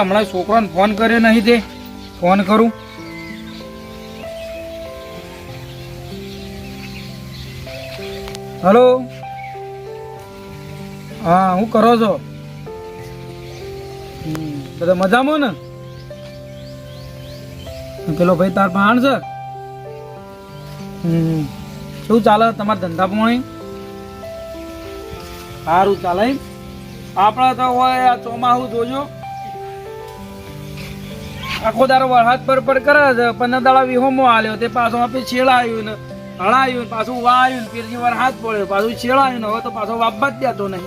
હમણાં છોકરાને ફોન કર્યો નહીં તે. ફોન કરું. હલો? હા, હું કરો છો? બધા મજામાં ને? પેલો ભાઈ તાર પાણ છે? શું ચાલે તમારા ધંધા પાણી? સારું ચાલે આપણે તો હોય આ ચોમાસું જોજો. આખો દારો વરસાદ પર પર કરે છે. પંદર દાડા વિહોમો આલ્યો. તે પાછો આપણે છેડાયું ને હળાયું પાછું વાયું ને પીરજી વરસાદ પડ્યો. પાછું છેડાયું ને હવે તો પાછો વાપવા જ દેતો નહીં.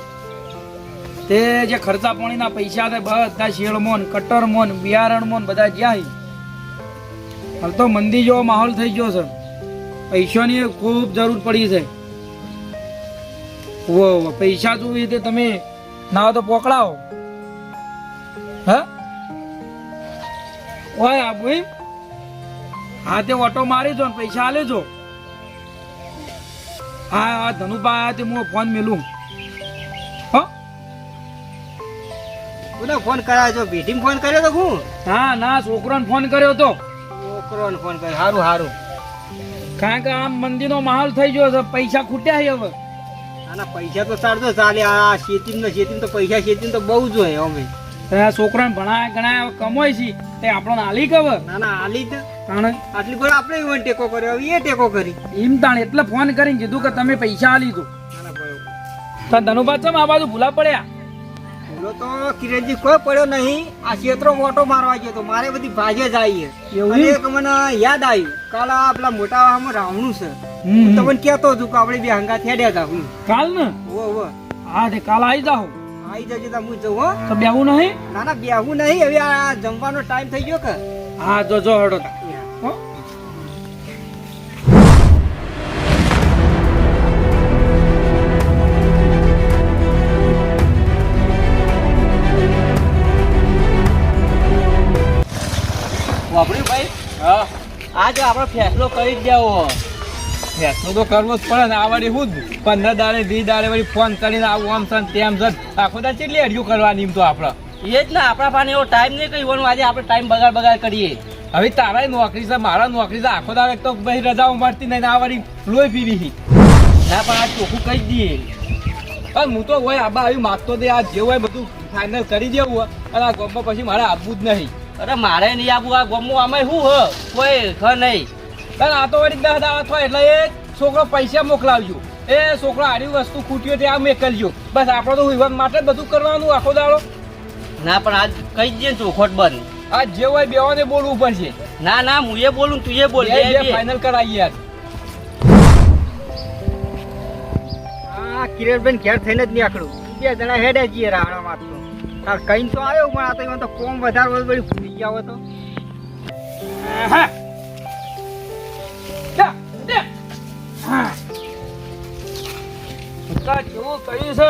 તે જે ખર્ચા પાણીના પૈસા તે બધા શેળમોન, કટરમોન, બિયારણમોન બધા જ્યાં હાલ તો મંદી જેવો માહોલ થઈ ગયો છે. પૈસાની ખૂબ જરૂર પડી છે. પૈસા જોઈએ તે તમે ના તો પોકળાવો. હા? ઓય આબુ હા તે ઓટો મારી જો પૈસા આલે જો. હા હા ધનુભાઈ તે હું ફોન મેલું. ફોન કરાયો છો? ભેટીને ફોન કર્યો તો હું? હા ના છોકરાને ફોન કર્યો તો. છોકરોને ફોન કર્યો. સારું સારું કારણ કે આમ મંદિરનો માહોલ થઈ ગયો છે પૈસા ખૂટ્યા છે હવે. આના પૈસા તો સારતો ચાલે. આ શેતી ને શેતીમ તો પૈસા શેતીમ તો બહુ જ હોય અમે. છોકરાને ભણાય ગણાય કમાય છે. તે આપણો આલી કવે ના ના આલી તો તાણે? આટલી બર આપણે ઈવન ટેકો કર્યો હવે એ ટેકો કરી. એમ તાણ એટલે ફોન કરીને કીધું કે તમે પૈસા આલી દો. તો ધનુભાઈ ચમ આ બાજુ ભૂલા પડ્યા? ભૂલો તો કિરણજી કોઈ પડ્યો નહીં. આ ક્ષેત્રો મોટો મારવા ગયો તો મારે બધી ભાજે જ આવી છે. એવું? એક મને યાદ આવ્યું. કાલ આ પેલા મોટા આમાં રાવણું છે. હમ. તમને કહેતો હતું કે આપણે બે હંગા થેડ્યા હતા હું. કાલ ને? ઓ ઓ હા તે કાલ આવી જાઓ આવી જજો તા હું જઉં હો. તો બેહું નહીં? ના ના બેહું નહીં. હવે આ જમવાનો ટાઈમ થઈ ગયો કે? હા જો જો હડો. હો? વાપર્યું ભાઈ? હા. આજે આપણે ફેસલો કરી જ દેવો ફેસલો તો કરવો જ પડે ને આ વળી હું જ પંદર દાડે વીસ દાડે વળી ફોન કરીને આવું આમ છે તેમ છે આખો દાડે કેટલી અડ્યું કરવાની એમ તો આપણે. એ જ ને આપણા પાસે એવો ટાઈમ નહીં કહ્યું આજે આપણે ટાઈમ બગાડ બગાડ કરીએ. હવે તારા નોકરી છે મારા નોકરી છે આખો દાડે તો ભાઈ રજાઓ મળતી નહીં આ વળી લોહી પીવી ના પણ આ ચોખ્ખું કહી દઈએ. પણ હું તો હોય આબા આવી માગતો દે આ જેવું હોય બધું ફાઇનલ કરી દેવું હોય. અને આ ગોમમાં પછી મારે આપવું જ નહીં. અરે મારે નહીં આપવું આ ગમું આમાં શું હ? કોઈ ખ નહીં. આ તો વળી દસ દાવા થાય એટલે એ છોકરો પૈસા મોકલાવજો. એ છોકરો આડી વસ્તુ ખૂટ્યો તે આ મોકલજો. બસ આપણે તો વિવાદ માટે બધું કરવાનું આખો દાડો. ના પણ આજ કઈ દઈએ ચોખોટ બંધ આ જે હોય બેવાને બોલવું પડશે. ના ના હું એ બોલું તું એ બોલ ફાઇનલ કરાવી યાર. હા કિરણબેન ઘેર થઈને જ નીકળું બે જણા હેડે જઈએ રાણા માં તાર કઈ તો આવ્યો પણ આ તો કોમ વધારે હોય વળી ભૂલી ગયા હોય તો આહા. હા. કેવું કર્યું છે?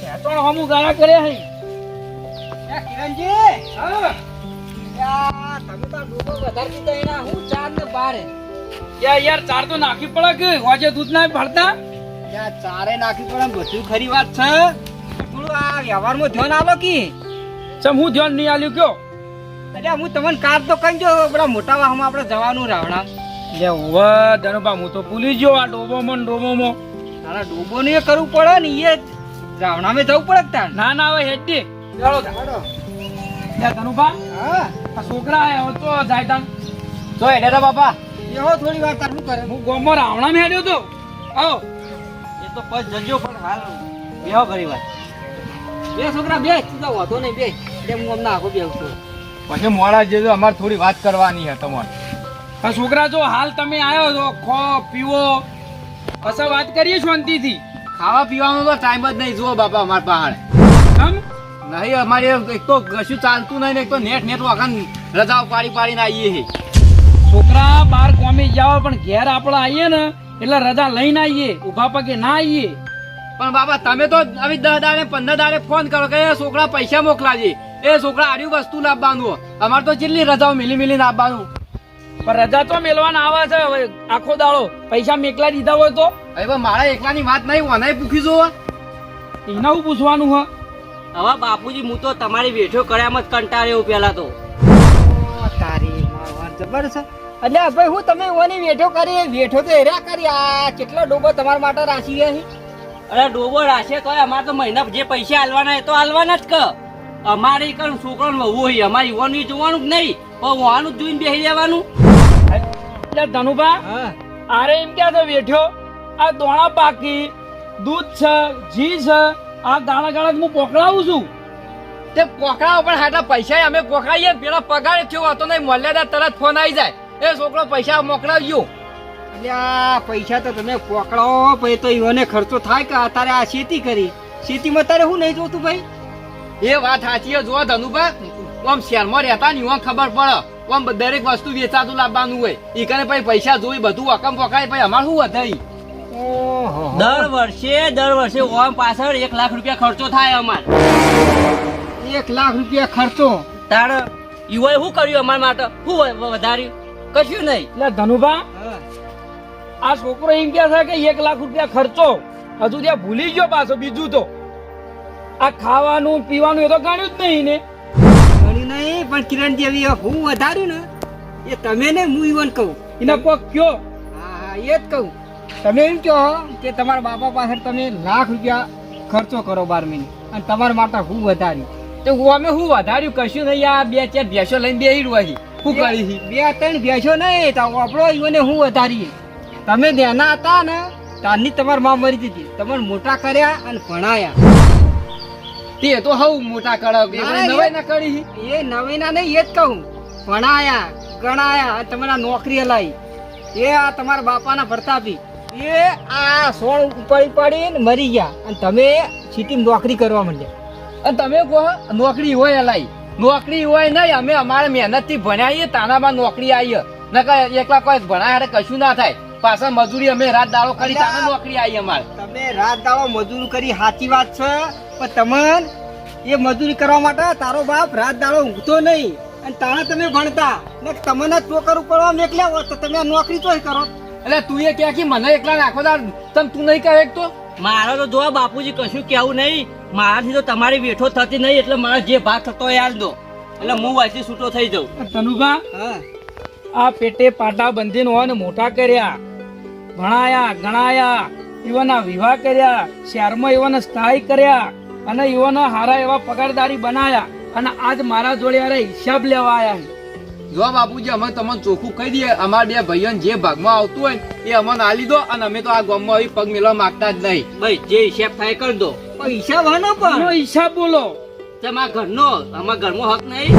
ખેતણ હમું ગાળા કર્યા હે. કિરણજી! તમે તો ડૂબો વધારે પીતા એના હું ચાર ને બાર. યાર યાર ચાર તો નાખી પડે કે? હોજે દૂધ ના ભરતા? ચારે નાખી પડે બધું ખરી વાત છે. થોડું આ વ્યવહારમાં ધ્યાન આલો કે. ચમ હું ધ્યાન નહીં આલ્યું કયો? અરે હું તમને કાર તો કઈ જો બધા મોટા વાહમાં આપણે જવાનું રાવણા. લે હવે ધનુભા હું તો ભૂલી ગયો આ ડોબોમાં ને ડોબોમાં. તારા ડૂબો ને કરવું પડે ને એ રાવણામાં જવું પડે તાર ના ના હવે હેડ ચાલો. લે ધનુભા હા. છોકરા આયા તો જાય તાન તો હેડે રે બાપા. એવો થોડી વાર તારું કરે? હું ગોમમાં રાવણા મેં હેડ્યો તો. આવો. એ તો પછી જજો પણ હાલ બેહો ઘણી વાર. બે છોકરા બે. તું તો વાંધો નહીં બે. એટલે હું અમને આખો બેહું છું. પછી મોડા જેજો અમારે થોડી વાત કરવાની છે તમારે. છોકરા જો હાલ તમે આવ્યો છો ખો પીવો. અસર વાત કરીએ શાંતિથી. ખાવા પીવાનો તો ટાઈમ જ નહીં જુઓ બાપા અમાર પહાડ. કેમ નહીં અમારે એક તો કશું ચાલતું નહીં ને એક તો નેટ નેટ વખત રજાઓ પાડી પાડીને આવીએ છીએ. છોકરા બાર કોમી જાવ પણ ઘેર આપણે આવીએ ને એટલે રજા લઈને આવીએ ઊભા પગે ના આવીએ. પણ બાબા તમે તો આવી દસ દાડે પંદર દાડે ફોન કરો કે એ છોકરા પૈસા મોકલાજે. એ છોકરા આડી વસ્તુ લાવવાનું. અમારે તો કેટલી રજાઓ મિલી મિલીને આપવાનું. પણ રજા તો મેલવાના આવે છે. હવે આખો દાડો પૈસા મેકલા દીધા હોય તો? હવે મારા એકલાની વાત નહીં ઓનાય પૂછી જુઓ. એના હું પૂછવાનું હ? હવે બાપુજી હું તો તમારી વેઠો કર્યામાં જ કંટાળ્યો પેલા તો. ઓ, તારી જબર છે. એટલે ભાઈ હું તમે ઓની વેઠો કરી વેઠો તો હેર્યા કરી. આ કેટલો ડોબો તમારા માટે રાશી છે અરે ડોબો રાશે તો અમારે તો મહિના જે પૈસા હાલવાના એ તો હાલવાના જ ક. અમારે કણ છોકરાનું વહુ હોય અમારે યુવાનું જોવાનું જ નહીં. જ જોઈને બેસી જવાનું એટલે ધનુભા હા. આરે એમ ક્યાં તો બેઠ્યો? આ દોણા પાકી દૂધ છે ઘી છે આ દાણા ગાણા હું પોકળાવું છું. તે પોખડાઓ પણ આટલા પૈસા અમે પોખડાઈએ પેલા પગાર થયો હતો નહીં મર્યાદા તરત ફોન આવી જાય. એ છોકરો પૈસા મોકલાવજો. એટલે આ પૈસા તો તમે પકડો પછી તો ઈવોને ખર્ચો થાય કે અત્યારે આ ખેતી કરી? ખેતીમાં તારે શું નહીં જોતું ભાઈ? એ વાત સાચી જો ધનુભા. આમ શહેરમાં રહેતા ને ઓમ ખબર પડે. આમ દરેક વસ્તુ વેચાતું લાવવાનું હોય. ઈ કરે પછી પૈસા જોઈ બધું અકમ વકાય પછી અમારે શું વધારી? દર વર્ષે દર વર્ષે ઓમ પાછળ એક લાખ રૂપિયા ખર્ચો થાય અમારે. એક લાખ રૂપિયા ખર્ચો? તાર યુવાએ શું કર્યું અમારા માટે? શું વધાર્યું કશું નહીં. એટલે ધનુભા આ છોકરો એમ કે છે કે એક લાખ રૂપિયા ખર્ચો. હજુ ત્યાં ભૂલી ગયો પાછો બીજું તો. આ ખાવાનું પીવાનું એ તો ગણ્યું જ નહીં ને. નહીં પણ કિરણ જેવી હું વધાર્યું ને એ તમે ને હું ઈવન કહું. એને કોક કયો? હા એ જ કહું. તમે એમ કહો કે તમારા બાપા પાછળ તમે લાખ રૂપિયા ખર્ચો કરો બાર મહિને અને તમારા માટે હું વધાર્યું. તો હું અમે હું વધાર્યું? કશું નહીં આ બે ચાર ભેંસો લઈને બેહી રહ્યા છે શું કરી છે? બે ત્રણ ભેંસો નહીં તો આપણો ઈવને હું વધારીએ. તમે નાના હતા ને ત્યારની તમારી માં મરી દીધી તમારે મોટા કર્યા અને ભણાયા. તે તો હવ મોટા કડક. ના, નવાઈ ના કરી એ એ નવીના નહીં એ જ કહું. ભણાયા ગણાયા તમારા નોકરી લાવી એ આ તમારા બાપાના ભરતાપી એ આ સોળ ઉપાડી પાડીને મરી ગયા. અને તમે સિટીમાં નોકરી કરવા માંડ્યા. અને તમે કહો નોકરી હોય અલાઈ નોકરી હોય નહીં અમે અમારે મહેનતથી ભણ્યા તાનામાં નોકરી આવી નકર એકલા કોઈ ભણાય કશું ના થાય. પાછા મજૂરી અમે રાત દાડો કરી તમે નોકરી આવી અમારે. તમે રાત દાડો મજૂરી કરી સાચી વાત છે પણ તમને એ મજૂરી કરવા માટે તારો બાપ રાત દાડો ઊંઘતો નહીં. અને તાણે તમે ભણતા. ને તમને ચોકર ટોકર ઉપડવા મેકલ્યા હોત તો તમે આ નોકરી ચોય કરો. એટલે તું એ ક્યાં કે મને એકલા નાખો તાર. તમ તું નહીં કહે તો? મારો તો જોવા બાપુજી કશું કેવું નહીં. મારાથી તો તમારી વેઠો થતી નહીં એટલે મારા જે ભાગ થતો હોય યાદ દો. એટલે હું વાંચી છૂટો થઈ જાઉં. ધનુભા હા. આ પેટે પાટા બંધીને હોય ને મોટા કર્યા. ભણાયા ગણાયા. યુવાના વિવાહ કર્યા શહેરમાં યુવાને સ્થાયી કર્યા અને યુવાનો હારા એવા પગારદારી બનાયા અને આજ મારા જોડે અરે હિસાબ લેવા આવ્યા છે. જો બાપુજી અમે તમને ચોખ્ખું કહી દઈએ અમારા બે ભાઈઓ જે ભાગમાં આવતું હોય એ અમને આલી દો અને અમે તો આ ગામમાં આવી પગ મેળવા માંગતા જ નહીં. ભાઈ જે હિસાબ થાય કરી દો. હિસાબ વાનો આનો પણ હિસાબ બોલો. તમારા ઘરનો અમારા ઘરમાં હક નહીં.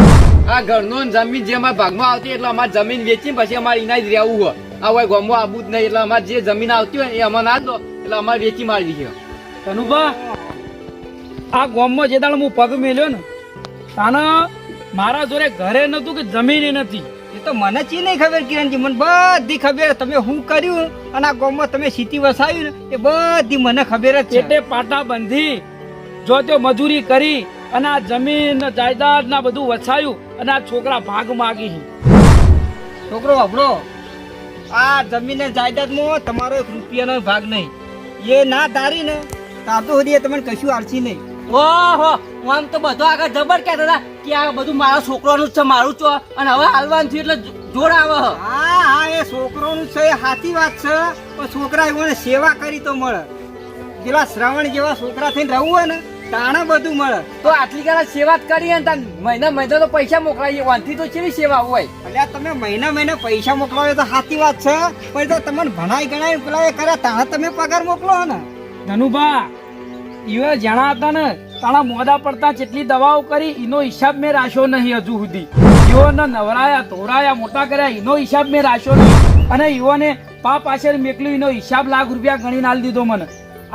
આ ઘરનો જમીન જે અમારા ભાગમાં આવતી એટલે અમારે જમીન વેચી પછી અમારે ઇનાજ રહેવું હોય. આ હોય ગામમાં આવવું જ નહીં એટલે અમારે જે જમીન આવતી હોય એ અમને ના દો એટલે અમારે વેચી મારવી છે. કનુભા આ ગોમમાં જે દાડે હું પગ મેલ્યો ને તાના મારા જોડે ઘરે નતું કે જમીન નથી. એ તો મને ચી નહીં ખબર કિરણજી મને બધી ખબર. તમે શું કર્યું અને આ ગામમાં તમે સીટી વસાવ્યું ને એ બધી મને ખબર જ છે. એટલે પાટા બંધી જો તે મજૂરી કરી અને આ જમીન જાયદાદ ના બધું વસાયું અને આ છોકરા ભાગ માગી છોકરો હબળો આ જમીન જાયદાદમાં તમારો એક રૂપિયાનો ભાગ નહીં. એ ના ધારી ને તાર તો સુધી તમને કશું આલસી નહીં. ઓહો આમ તો બધો આગળ જબર કહેતા હતા કે આ બધું મારા છોકરાનું જ છે મારું છો અને હવે હાલવાનું થયું એટલે જોડ આવે હા. હા એ છોકરોનું છે એ સાચી વાત છે પણ છોકરા એમને સેવા કરી તો મળે. પેલા શ્રાવણ જેવા છોકરા થઈને રહેવું હોય ને તાણે બધું મળે. તો આટલી કરા સેવા જ કરી ને મહિના મહિના તો પૈસા મોકલાવીએ વાંથી તો કેવી સેવા હોય? એટલે તમે મહિના મહિને પૈસા મોકલાવો તો સાચી વાત છે. પણ તો તમને ભણાઈ ગણાય પેલા એ કર્યા તાણે તમે પગાર મોકલો ને. ધનુભા ઈવે જણા હતા ને તાણા મોદા પડતા જેટલી દવાઓ કરી એનો હિસાબ મેં રાખ્યો નહીં હજુ સુધી. યુવાને નવરાયા ધોરાયા મોટા કર્યા એનો હિસાબ મેં રાખ્યો નહીં. અને યુવાને પા પાછળ મેકલ્યું એનો હિસાબ લાખ રૂપિયા ગણીને આલી દીધો મને.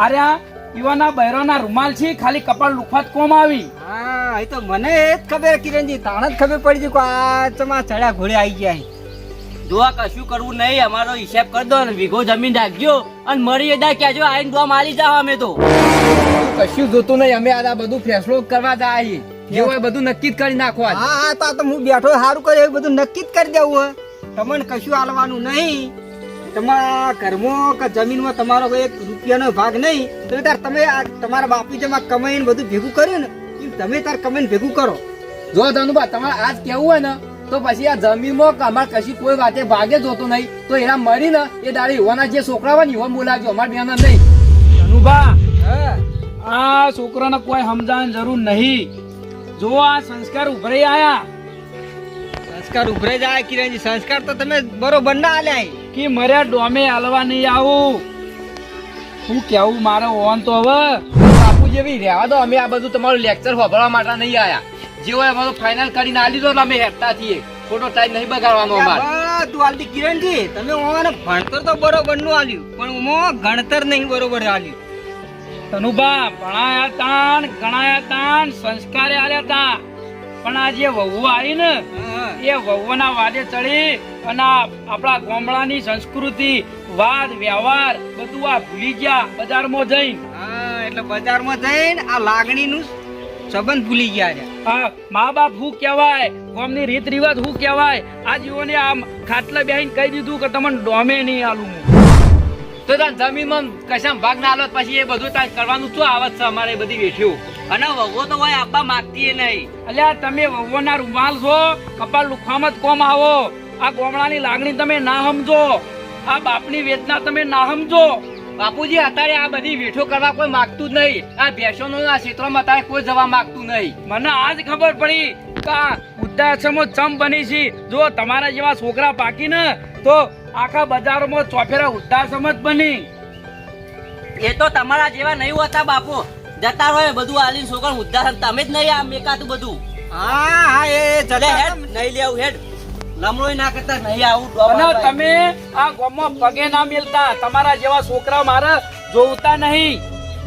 અરે આ ઈવાના બહેરોના રૂમાલ છે ખાલી કપાળ લુખવાત કોમ આવી? હા એ તો મને એ જ ખબર કિરણજી તાણ જ ખબર પડી કે આ ચમા ચડ્યા ઘોડે આવી ગયા છે. જોવા કશું કરવું નહીં અમારો હિસાબ કરી દો અને વીઘો જમીન રાખજો અને મરી એદા કહેજો આઈને દો મારી જાઓ અમે તો. કશું જોતું નહીં અમે આ બધું ફેસલો કરવા જાય જે હોય બધું નક્કી જ કરી નાખવા હા હા તો હું બેઠો સારું કરે એવું બધું નક્કી જ કરી દેવું હે તમને કશું હાલવાનું નહીં. તમારા ઘરમાં કે જમીનમાં તમારો કોઈ એક રૂપિયાનો ભાગ નહીં તો તાર તમે તમારા બાપી જેમાં કમાઈને બધું ભેગું કર્યું ને તમે તાર કમેન્ટ ભેગું કરો. જો ધનુભા તમારે આજ કેવું હોય ને તો પછી આ જમીનમાં અમારે કશી કોઈ વાતે ભાગે જોતો નહીં તો એના મરી ને એ દાડી યુવાના જે છોકરા હોય ને યુવાન બોલાવજો અમારે બેના નહીં. ધનુભા હા. આ છોકરાને કોઈ સમજાવવાની જરૂર નહીં. જો આ સંસ્કાર ઉભરાઈ આયા. સંસ્કાર ઉભરે જાય કિરણજી સંસ્કાર તો તમે બરોબર ના આલ્યા કે મર્યા ડોમે હાલવા નહીં આવું. હું કેવું મારે ઓન તો હવે બાપુ જેવી રહેવા દો. અમે આ બધું તમારું લેક્ચર સાંભળવા માટે નહીં આયા. જે હોય અમારું ફાઇનલ કરીને આલી દો અમે હેરતા છીએ. ખોટો ટાઈમ નહીં બગાડવાનો અમારે. બધું આલતી કિરણજી તમે ઓને ભણતર તો બરોબરનું આલ્યું પણ ઓમાં ગણતર નહીં બરોબર આલ્યું. તનુભા ભણાયા તાણ ગણાયા તાણ સંસ્કારે આલ્યા તા. પણ આ જે વહુ આવી ને. એ વહુના વાદે ચડી અને આપણા ગામડાની સંસ્કૃતિ વાદ વ્યવહાર બધું આ ભૂલી ગયા બજારમાં જઈને. હા એટલે બજારમાં જઈને આ લાગણીનું સંબંધ ભૂલી ગયા છે. હા મા બાપ શું કહેવાય ગામની રીત રિવાજ શું કહેવાય આ જીવોને આમ ખાટલા બેહીને કહી દીધું કે તમને ડોમે નહીં આલું તો તાર જમીનમાં કશા ભાગ ના આલો પછી એ બધું તાર કરવાનું શું આવત છે અમારે બધી વેઠ્યું અને વગો તો હોય આપવા માંગતી નહીં. અલ્યા તમે વહુના રૂમાલ છો કપાળ લુખવામાં જ કોમ આવો. આ ગોમડાની લાગણી તમે ના સમજો. આ બાપની વેદના તમે ના સમજો. બાપુજી અત્યારે આ બધી વેઠો કરવા કોઈ માગતું જ નહીં. આ ભેંસોનો આ ક્ષેત્રમાં અત્યારે કોઈ જવા માંગતું નહીં. મને આજ ખબર પડી કે આ વૃદ્ધાશ્રમો ચમ બની છે. જો તમારા જેવા છોકરા પાકી ને તો આખા બજારોમાં ચોફેરા વૃદ્ધાશ્રમ જ બની. એ તો તમારા જેવા નહીં હોતા બાપુ. જતા હોય બધું આલી છોકરા ઉદ્ધાર તમે જ નહીં આમ એકાતું બધું. હા હા એ જલે હેડ. નહીં લેવું હેડ. લમણો ના કરતા નહીં આવું અને તમે આ ગામમાં પગે ના મેલતા તમારા જેવા છોકરા મારે જોવતા નહીં.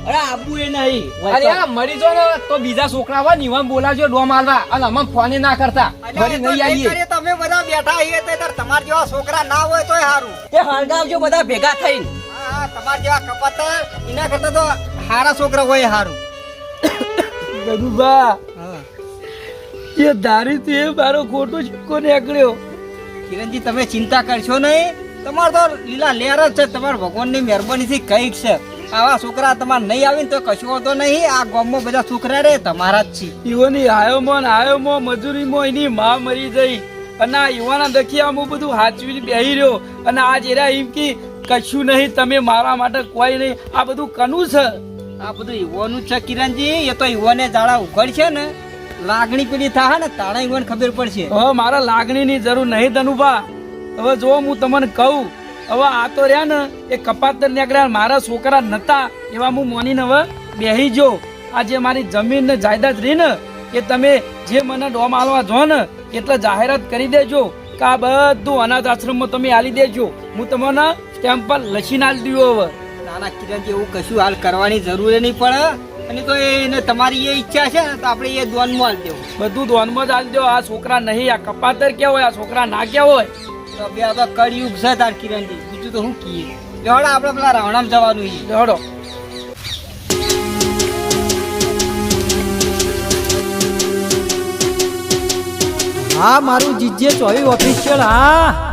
અરે આબુ એ નહીં અરે આ મરી જો ને તો બીજા છોકરા હોય ને ઈવન બોલાવજો ડોમ હાલવા. અને અમે ફોને ના કરતા. ફરી નહીં નહીં આવીએ. તમે બધા બેઠા આવીએ તો તમારા જેવા છોકરા ના હોય તોય સારું તે હળગાવજો બધા ભેગા થઈને. હા હા તમારા જેવા કપાતા એના કરતા તો સારા છોકરા હોય સારું ગરુબા એ ધારી તે મારો ખોટો છક્કો નીકળ્યો. કિરણજી તમે ચિંતા કરશો નહીં. તમારે તો લીલા લેર જ છે. તમારા ભગવાનની મહેરબાનીથી કંઈક છે. આવા છોકરા તમારે નહીં આવીને તો કશું હોતો નહીં. આ ગામમાં બધા છોકરા રે તમારા જ છે ઈવોની આયોમાં આયોમાં મજૂરીમાં એની માં મરી જઈ. અને આ યુવાના દખિયામાં બધું હાચવીને બેહી રહ્યો. અને આ જેરા એમ કે કશું નહીં તમે મારા માટે કોઈ નહીં. આ બધું કનું છે? આ બધું યુવાનું છે કિરણજી. એ તો યુવાને જાળા ઉઘડ છે ને. લાગણી પેલી થાય ને તારા ઈવન ખબર પડશે. હવે મારા લાગણીની જરૂર નહીં ધનુભા. હવે જો હું તમને કહું હવે આ તો રહ્યા ને એ કપાતર નીકળ્યા મારા છોકરા નતા એવા હું મોનીને હવે બેહી જો આ જે મારી જમીન ને જાયદાદ રહી ને એ તમે જે મને ડોમ આલવા જો ને એટલે જાહેરાત કરી દેજો કે આ બધું અનાથ આશ્રમમાં તમે આલી દેજો. હું તમને સ્ટેમ્પ પર લસીને આલી દઉં હવે. નાના કિરણ એવું કશું હાલ કરવાની જરૂર નહીં પડે. અને તો એને તમારી એ ઈચ્છા છે ને તો આપણે એ દોનમાં હાલ દેવું. બધું ધોનમાં જ દો. આ છોકરા નહીં આ કપાતર ક્યાં હોય આ છોકરા ના ક્યાં હોય? તો બે આ તો કળિયુગ છે તાર કિરણજી. બીજું તો શું કહીએ લેવડા આપણે પેલા રાવણામ જવાનું છે. દોડો હા મારું જીજે ચોવી ઓફિશિયલ હા.